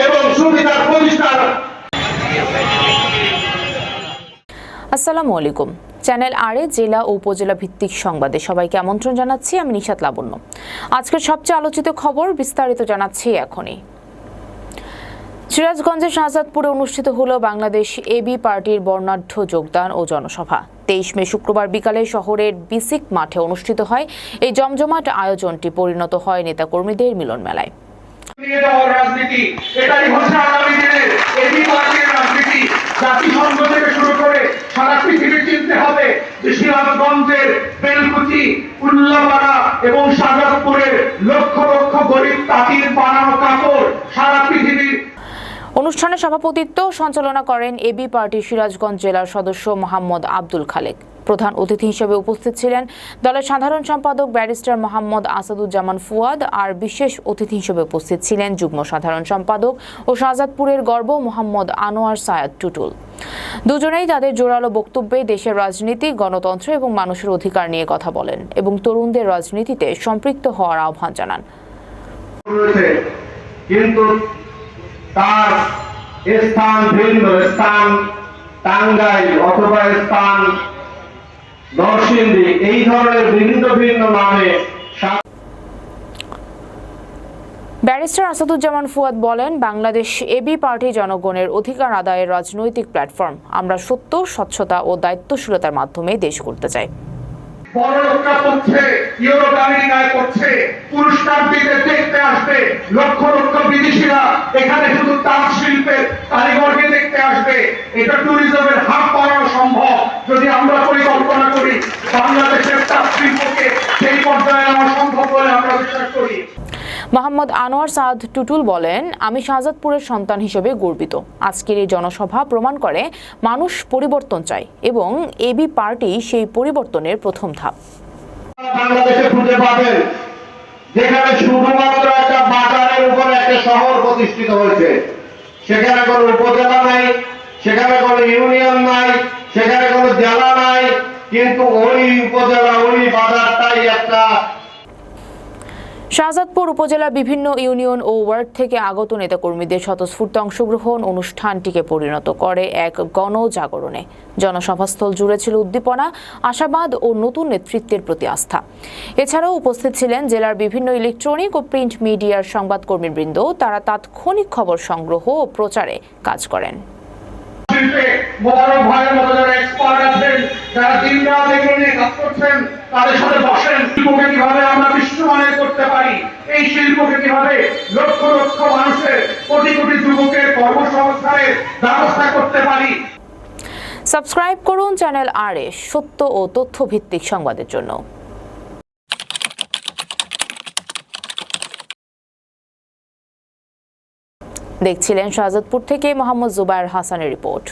এবং সুবিধার প্রতিষ্ঠান। আসসালামু আলাইকুম। চ্যানেল আরে জেলা ও উপজেলা ভিত্তিক সংবাদে সবাইকে আমন্ত্রণ জানাচ্ছি, আমি নিশাত লাবণ্য। আজকের সবচেয়ে আলোচিত খবর বিস্তারিত জানাচ্ছি এখনই। সিরাজগঞ্জের শাহজাদপুরে অনুষ্ঠিত হল বাংলাদেশ এবি পার্টির বর্ণাঢ্য যোগদান ও জনসভা। তেইশ মে শুক্রবার বিকালে শহরের বিসিক মাঠে অনুষ্ঠিত হয় এই জমজমাট আয়োজনটি। পরিণত হয় নেতাকর্মীদের মিলন মেলায় এবি শাহজাদপুরের লক্ষ লক্ষ গরিব বানানো কাপড় সারা পৃথিবীর অনুষ্ঠানে সভাপতিত্ব সঞ্চালনা করেন এবি পার্টি সিরাজগঞ্জ জেলার সদস্য মোহাম্মদ আব্দুল খালেক। প্রধান অতিথি হিসেবে উপস্থিত ছিলেন দলের সাধারণ সম্পাদক ব্যারিস্টার মোহাম্মদ আসাদুজ্জামান ফুয়াদ আর বিশেষ অতিথি হিসেবে উপস্থিত ছিলেন যুগ্ম সাধারণ সম্পাদক ও শাহজাদপুরের গর্ব মোহাম্মদ আনোয়ার সায়াদ টুটুল। দুজনেই তাদের জোরালো বক্তব্যে দেশের রাজনীতি, গণতন্ত্র এবং মানুষের অধিকার নিয়ে কথা বলেন এবং তরুণদের রাজনীতিতে সম্পৃক্ত হওয়ার আহ্বান জানান। কিন্তু তার স্থান ভিন্ন, স্থান টাঙ্গাইল অথবা স্থান নরসিংদী এই ধরনের ভিন্ন ভিন্ন নামে ব্যারিস্টার আসাদুজ্জামান ফুয়াদ বলেন বাংলাদেশ এবি পার্টি জনগণের অধিকার আদায়ের রাজনৈতিক প্ল্যাটফর্ম। আমরা সত্য স্বচ্ছতা ও দায়িত্বশীলতার মাধ্যমে দেশ করতে চাই। বড় করছে ইউরোপ আমেরিকায় করছে পুরস্কার দেখতে আসবে লক্ষ লক্ষ বিদেশিরা এখানে শুধু তাঁত শিল্পের কারিগরকে দেখতে আসবে। এটা ট্যুরিজমের হাত বাড়ানো সম্ভব। যদি আমরা পরিকল্পনা করি বাংলাদেশের তাঁত সেই পর্যায়ে আনা সম্ভব বলে আমরা বিশ্বাস করি। মোহাম্মদ আনোয়ার সাদ টুটুল বলেন আমি শাহজাদপুরের সন্তান হিসেবে গর্বিত। আজকের এই জনসভা প্রমাণ করে মানুষ পরিবর্তন চায় এবং এবি পার্টি সেই পরিবর্তনের প্রথম ধাপ। বাংলাদেশে খুঁজে পাবেন যেখানে শুধুমাত্র একটা বাজারের উপরে একটা শহর প্রতিষ্ঠিত হয়েছে। সেখানে কোনো উপজেলা নাই সেখানে কোনো ইউনিয়ন নাই সেখানে কোনো জেলা নাই কিন্তু ওই উপজেলা ওই বাজারটাই একটা। শাহজাদপুর উপজেলার বিভিন্ন ইউনিয়ন ও ওয়ার্ড থেকে আগত নেতাকর্মীদের স্বতঃস্ফূর্ত অংশগ্রহণ অনুষ্ঠানটিকে পরিণত করে এক গণজাগরণে। জনসভাস্থল জুড়ে ছিল উদ্দীপনা আশাবাদ ও নতুন নেতৃত্বের প্রতি আস্থা। এছাড়াও উপস্থিত ছিলেন জেলার বিভিন্ন ইলেকট্রনিক ও প্রিন্ট মিডিয়ার সংবাদকর্মীবৃন্দ। তারা তাৎক্ষণিক খবর সংগ্রহ ও প্রচারে কাজ করেন। সাবস্ক্রাইব করুন চ্যানেল আর সত্য ও তথ্য ভিত্তিক সংবাদের জন্য। দেখছিলেন শাহজাদপুর থেকে মোহাম্মদ জুবায়ের হাসানের রিপোর্ট।